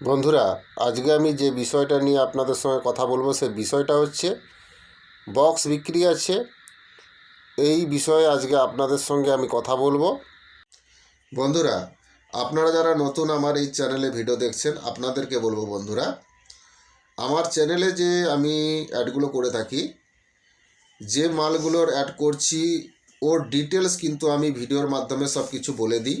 বন্ধুরা, আজকে আমি যে বিষয়টা নিয়ে আপনাদের সঙ্গে কথা বলব, সে বিষয়টা হচ্ছে বক্স বিক্রি আছে। এই বিষয়ে আজকে আপনাদের সঙ্গে আমি কথা বলব। বন্ধুরা, আপনারা যারা নতুন আমার এই চ্যানেলে ভিডিও দেখছেন, আপনাদেরকে বলব বন্ধুরা, আমার চ্যানেলে যে আমি অ্যাডগুলো করে থাকি, যে মালগুলোর অ্যাড করছি, ওর ডিটেলস কিন্তু আমি ভিডিওর মাধ্যমে সব কিছু বলে দিই।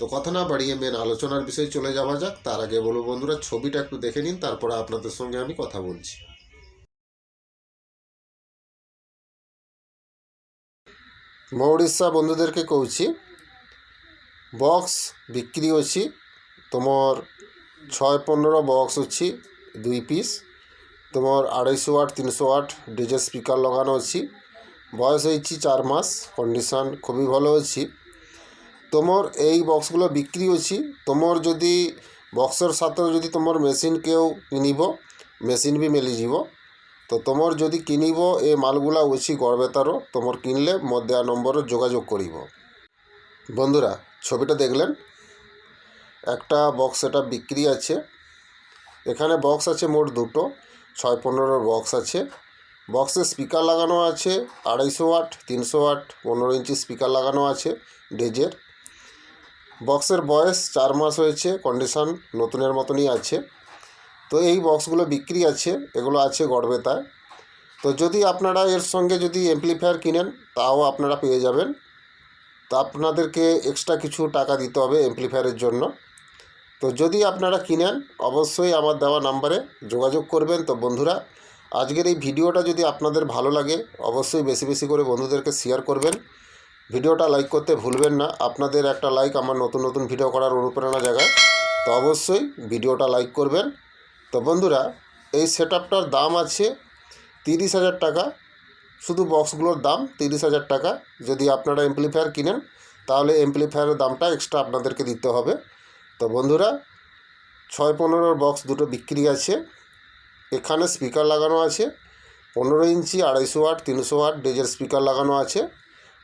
তো কথা না বাড়িয়ে মেন আলোচনার বিষয়ে চলে যাওয়া যাক। তার আগে বলব বন্ধুরা, ছবিটা একটু দেখে নিন, তারপরে আপনাদের সঙ্গে আমি কথা বলছি। মৌড়িশা বন্ধুদেরকে কৌছি বক্স বিক্রি হচ্ছি তোমার ছয় পনেরো বক্স হচ্ছে দুই পিস তোমার আড়াইশো আট, তিনশো আট, ডিজে স্পিকার লাগানো হচ্ছে বয়স হয়েছি চার মাস কন্ডিশন খুবই ভালো হচ্ছে তোমার এই বক্সগুলো বিক্রি অছি তোমার যদি বক্সর সাথে যদি তোমার মেশিন কেউ কিনিব মেশিন বি মিলিযিব তো তোমার যদি কিনিব এ মালগুলা অছি গড়বেতারও, তোমার কিনলে মদেয়া দেওয়া নম্বরে যোগাযোগ করিব। বন্ধুরা, ছবিটা দেখলেন? একটা বক্স এটা বিক্রি আছে। এখানে বক্স আছে মোট দুটো, ছয় পনেরোর বক্স আছে। বক্সে স্পিকার লাগানো আছে, আড়াইশো ওয়াট, তিনশো ওয়াট, পনেরো ইঞ্চি স্পিকার লাগানো আছে, ডেজের। বক্সের বয়স চার মাস হয়েছে কন্ডিশন নতুনের মতনই আছে। তো এই বক্সগুলো বিক্রি আছে, এগুলো আছে গড়বেতায়। তো যদি আপনারা এর সঙ্গে যদি এমপ্লিফায়ার কিনেন, তাও আপনারা পেয়ে যাবেন। তা আপনাদেরকে এক্সট্রা কিছু টাকা দিতে হবে এমপ্লিফায়ারের জন্য। তো যদি আপনারা কিনেন, অবশ্যই আমার দেওয়া নাম্বারে যোগাযোগ করবেন। তো বন্ধুরা, আজকের এই ভিডিওটা যদি আপনাদের ভালো লাগে, অবশ্যই বেশি বেশি করে বন্ধুদেরকে শেয়ার করবেন। ভিডিওটা লাইক করতে ভুলবেন না। আপনাদের একটা লাইক আমার নতুন নতুন ভিডিও করার অনুপ্রেরণা জায়গায় তো অবশ্যই ভিডিওটা লাইক করবেন। তো বন্ধুরা, এই সেট দাম আছে তিরিশ হাজার টাকা। শুধু বক্সগুলোর দাম তিরিশ হাজার টাকা। যদি আপনারা এমপ্লিফায়ার কিনেন, তাহলে এমপ্লিফায়ারের দামটা এক্সট্রা আপনাদেরকে দিতে হবে। তো বন্ধুরা, ছয় পনেরোর বক্স দুটো বিক্রি আছে। এখানে স্পিকার লাগানো আছে। পনেরো ইঞ্চি, আড়াইশো ওয়াট, তিনশো ওয়াট ডেজের স্পিকার লাগানো আছে।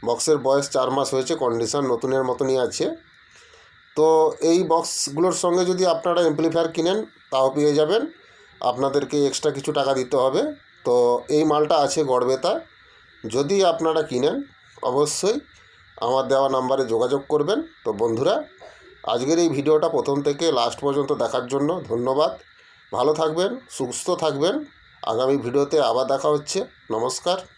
বক্সের বয়স চার মাস হয়েছে কন্ডিশন নতুনের মতনই আছে। তো এই বক্সগুলোর সঙ্গে যদি আপনারা এমপ্লিফায়ার কিনেন, তাও পেয়ে যাবেন। আপনাদেরকে এক্সট্রা কিছু টাকা দিতে হবে। তো এই মালটা আছে গড়বেতা। যদি আপনারা কিনেন, অবশ্যই আমার দেওয়া নাম্বারে যোগাযোগ করবেন। তো বন্ধুরা, আজকের এই ভিডিওটা প্রথম থেকে লাস্ট পর্যন্ত দেখার জন্য ধন্যবাদ। ভালো থাকবেন, সুস্থ থাকবেন। আগামী ভিডিওতে আবার দেখা হচ্ছে। নমস্কার।